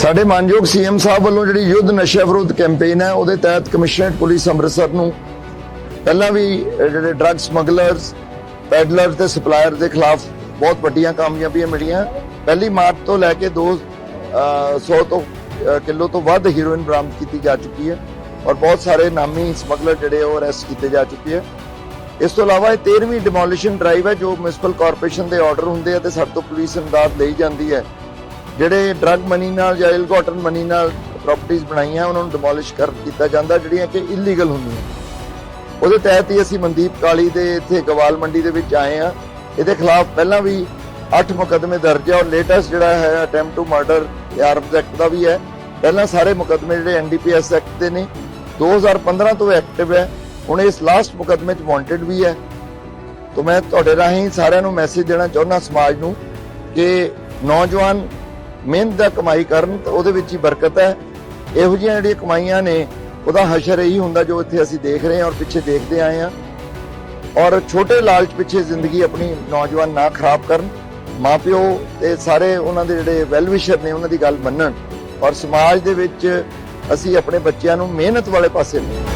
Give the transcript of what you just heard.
ਸਾਡੇ ਮਾਨਯੋਗ ਸੀਐਮ ਸਾਹਿਬ ਵੱਲੋਂ ਜਿਹੜੀ ਯੁੱਧ ਨਸ਼ਾ ਵਿਰੋਧ ਕੈਂਪੇਨ ਹੈ ਉਹਦੇ ਤਹਿਤ ਕਮਿਸ਼ਨਰੇਟ ਪੁਲਿਸ ਅੰਮ੍ਰਿਤਸਰ ਨੂੰ ਪਹਿਲਾਂ ਵੀ ਜਿਹੜੇ ਡਰੱਗ ਸਮਗਲਰਸ ਪੈਡਲਰ ਤੇ ਸਪਲਾਇਰ ਦੇ ਖਿਲਾਫ ਬਹੁਤ ਵੱਡੀਆਂ ਕਾਮਯਾਬੀਆਂ ਮਿਲੀਆਂ। ਪਹਿਲੀ ਮਾਰਚ ਤੋਂ ਲੈ ਕੇ 2 100 ਤੋਂ ਅਹ, ਕਿਲੋ ਤੋਂ ਵੱਧ ਹੀਰੋਇਨ ਬਰਾਮਦ ਕੀਤੀ ਜਾ ਚੁੱਕੀ ਹੈ ਔਰ ਬਹੁਤ ਸਾਰੇ ਨਾਮੀ ਸਮਗਲਰ ਜਿਹੜੇ ਉਹ ਅਰੈਸਟ ਕੀਤੇ ਜਾ ਚੁੱਕੇ ਹੈ। ਇਸ ਤੋਂ ਇਲਾਵਾ ਇਹ 13ਵੀਂ ਡਿਮੋਲੀਸ਼ਨ ਡਰਾਈਵ ਹੈ ਜੋ ਮਿਊਨਿਸਪਲ ਕਾਰਪੋਰੇਸ਼ਨ ਦੇ ਆਰਡਰ ਹੁੰਦੇ ਆ ਤੇ ਸਾਡੇ ਤੋਂ ਪੁਲਿਸ ਇਮਦਾਦ ਲਈ ਜਾਂਦੀ ਹੈ। ਜਿਹੜੇ ਡਰੱਗ ਮਨੀ ਨਾਲ ਜਾਂ ਇਲਗੋਟਨ ਮਨੀ ਨਾਲ ਪ੍ਰਾਪਰਟੀਆਂ ਬਣਾਈਆਂ, ਉਹਨਾਂ ਨੂੰ ਡਿਮੋਲਿਸ਼ ਕਰ ਕੀਤਾ ਜਾਂਦਾ, ਜਿਹੜੀਆਂ ਕਿ ਇਲੀਗਲ ਹੁੰਦੀਆਂ। ਉਹਦੇ ਤਹਿਤ ਹੀ ਅਸੀਂ ਮਨਦੀਪ ਕਾਲੀ ਦੇ ਇੱਥੇ ਗਵਾਲ ਮੰਡੀ ਦੇ ਵਿੱਚ ਆਏ ਆ ਇਹਦੇ ਖਿਲਾਫ ਪਹਿਲਾਂ ਵੀ 8 ਮੁਕੱਦਮੇ ਦਰਜ ਹੈ ਔਰ ਲੇਟੈਸਟ ਜਿਹੜਾ ਹੈ attempt to murder arms act ਦਾ ਵੀ ਹੈ। ਪਹਿਲਾਂ ਸਾਰੇ ਮੁਕੱਦਮੇ ਜਿਹੜੇ ਐਨਡੀਪੀਐਸ ਐਕਟ ਦੇ ਨੇ 2015 ਤੋਂ ਐਕਟਿਵ ਹੈ। ਹੁਣ ਇਸ ਲਾਸਟ ਮੁਕੱਦਮੇ 'ਚ ਵਾਂਟਡ ਵੀ ਹੈ। ਤੋਂ ਮੈਂ ਤੁਹਾਡੇ ਰਾਹੀਂ ਸਾਰਿਆਂ ਨੂੰ ਮੈਸੇਜ ਦੇਣਾ ਚਾਹੁੰਦਾ ਸਮਾਜ ਨੂੰ ਕਿ ਨੌਜਵਾਨ ਮਿਹਨਤ ਦਾ ਕਮਾਈ ਕਰਨ, ਤਾਂ ਉਹਦੇ ਵਿੱਚ ਹੀ ਬਰਕਤ ਹੈ। ਇਹੋ ਜਿਹੀਆਂ ਜਿਹੜੀਆਂ ਕਮਾਈਆਂ ਨੇ, ਉਹਦਾ ਹਸ਼ਰ ਇਹੀ ਹੁੰਦਾ ਜੋ ਇੱਥੇ ਅਸੀਂ ਦੇਖ ਰਹੇ ਹਾਂ ਔਰ ਪਿੱਛੇ ਦੇਖਦੇ ਆਏ ਹਾਂ। ਔਰ ਛੋਟੇ ਲਾਲਚ ਪਿੱਛੇ ਜ਼ਿੰਦਗੀ ਆਪਣੀ ਨੌਜਵਾਨ ਨਾ ਖਰਾਬ ਕਰਨ, ਮਾਪਿਓ ਤੇ ਸਾਰੇ ਉਹਨਾਂ ਦੇ ਜਿਹੜੇ ਵੈਲਵਿਸ਼ਰ ਨੇ, ਉਹਨਾਂ ਦੀ ਗੱਲ ਮੰਨਣ। ਔਰ ਸਮਾਜ ਦੇ ਵਿੱਚ ਅਸੀਂ ਆਪਣੇ ਬੱਚਿਆਂ ਨੂੰ ਮਿਹਨਤ ਵਾਲੇ ਪਾਸੇ ਲੈ